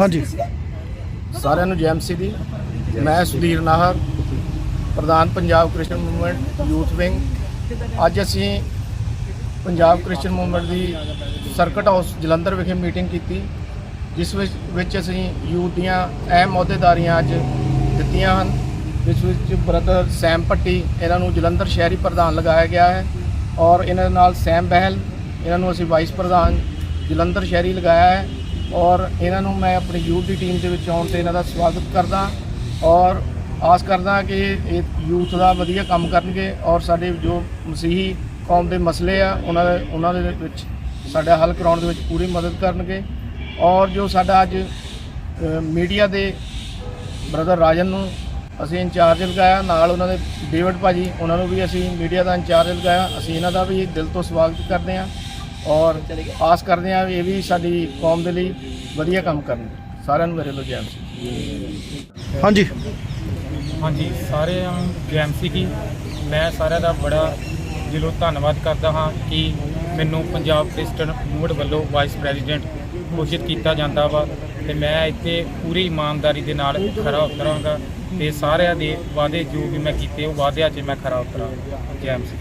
ਹਾਂਜੀ। ਸਾਰਿਆਂ ਨੂੰ ਜੈਮਸੀ ਦੀ। ਮੈਂ ਸੁਧੀਰ ਨਾਹਰ ਪ੍ਰਧਾਨ Punjab Christian movement youth wing. ਅੱਜ ਅਸੀਂ ਪੰਜਾਬ ਕ੍ਰਿਸਚੀਅਨ ਮੂਵਮੈਂਟ ਦੀ ਸਰਕਟ ਹਾਊਸ ਜਲੰਧਰ ਵਿਖੇ ਮੀਟਿੰਗ ਕੀਤੀ, ਜਿਸ ਵਿੱਚ ਵਿੱਚ ਅਸੀਂ ਯੂਥ ਦੀਆਂ ਅਹਿਮ ਅਹੁਦੇਦਾਰੀਆਂ ਅੱਜ ਦਿੱਤੀਆਂ ਹਨ, ਜਿਸ ਵਿੱਚ ਬ੍ਰਦਰ ਸੈਮ ਪੱਟੀ ਇਹਨਾਂ ਨੂੰ ਜਲੰਧਰ ਸ਼ਹਿਰੀ ਪ੍ਰਧਾਨ ਲਗਾਇਆ ਗਿਆ ਹੈ ਔਰ ਇਹਨਾਂ ਨਾਲ ਸੈਮ ਬਹਿਲ, ਇਹਨਾਂ ਨੂੰ ਅਸੀਂ ਵਾਈਸ ਪ੍ਰਧਾਨ ਜਲੰਧਰ ਸ਼ਹਿਰੀ ਲਗਾਇਆ ਹੈ ਔਰ ਇਹਨਾਂ ਨੂੰ ਮੈਂ ਆਪਣੀ ਯੂਥ ਦੀ ਟੀਮ ਦੇ ਵਿੱਚ ਆਉਣ ਤੇ ਇਹਨਾਂ ਦਾ ਸਵਾਗਤ ਕਰਦਾ ਔਰ ਆਸ ਕਰਦਾ ਕਿ ਇਹ ਯੂਥ ਦਾ ਵਧੀਆ ਕੰਮ ਕਰਨਗੇ ਔਰ ਸਾਡੇ ਜੋ ਮਸੀਹੀ ਕੌਮ ਦੇ ਮਸਲੇ ਆ, ਉਹਨਾਂ ਦੇ ਉਹਨਾਂ ਦੇ ਵਿੱਚ ਸਾਡਾ ਹੱਲ ਕਰਾਉਣ ਦੇ ਵਿੱਚ ਪੂਰੀ ਮਦਦ ਕਰਨਗੇ। ਔਰ ਜੋ ਸਾਡਾ ਅੱਜ ਮੀਡੀਆ ਦੇ ਬ੍ਰਦਰ ਰਾਜਨ ਨੂੰ ਅਸੀਂ ਇੰਚਾਰਜ ਲਗਾਇਆ, ਨਾਲ ਉਹਨਾਂ ਦੇ ਡੇਵਿਡ ਭਾਜੀ, ਉਹਨਾਂ ਨੂੰ ਵੀ ਅਸੀਂ ਮੀਡੀਆ ਦਾ ਇੰਚਾਰਜ ਲਗਾਇਆ। ਅਸੀਂ ਇਹਨਾਂ ਦਾ ਵੀ ਦਿਲ ਤੋਂ ਸਵਾਗਤ ਕਰਦੇ ਹਾਂ ਔਰ ਆਸ ਕਰਦੇ ਹਾਂ ਇਹ ਵੀ ਸਾਡੀ ਕੌਮ ਦੇ ਲਈ ਵਧੀਆ ਕੰਮ ਕਰਨਗੇ। ਸਾਰਿਆਂ ਨੂੰ ਮੇਰੇ ਵੱਲੋਂ ਜੈ ਹਾਂਜੀ। ਹਾਂਜੀ ਸਾਰਿਆਂ ਨੂੰ ਜੈਮਸੀ ਕੀ। ਮੈਂ ਸਾਰਿਆਂ ਦਾ ਬੜਾ ਦਿਲੋਂ ਧੰਨਵਾਦ ਕਰਦਾ ਹਾਂ ਕਿ ਮੈਨੂੰ ਪੰਜਾਬ ਕ੍ਰਿਸਚਨ ਮੂਵਮੈਂਟ ਵੱਲੋਂ ਵਾਈਸ ਪ੍ਰੈਜ਼ੀਡੈਂਟ ਘੋਸ਼ਿਤ ਕੀਤਾ ਜਾਂਦਾ ਵਾ ਤੇ ਮੈਂ ਇੱਥੇ ਪੂਰੀ ਇਮਾਨਦਾਰੀ ਦੇ ਨਾਲ ਖਰਾ ਉਤਰਾਂਗਾ ਤੇ ਸਾਰਿਆਂ ਦੇ ਵਾਅਦੇ ਜੋ ਵੀ ਮੈਂ ਕੀਤੇ ਉਹ ਵਾਅਦਿਆਂ 'ਚ ਮੈਂ ਖਰਾ ਉਤਰਾਂਗਾ। ਜੈਮਸੀ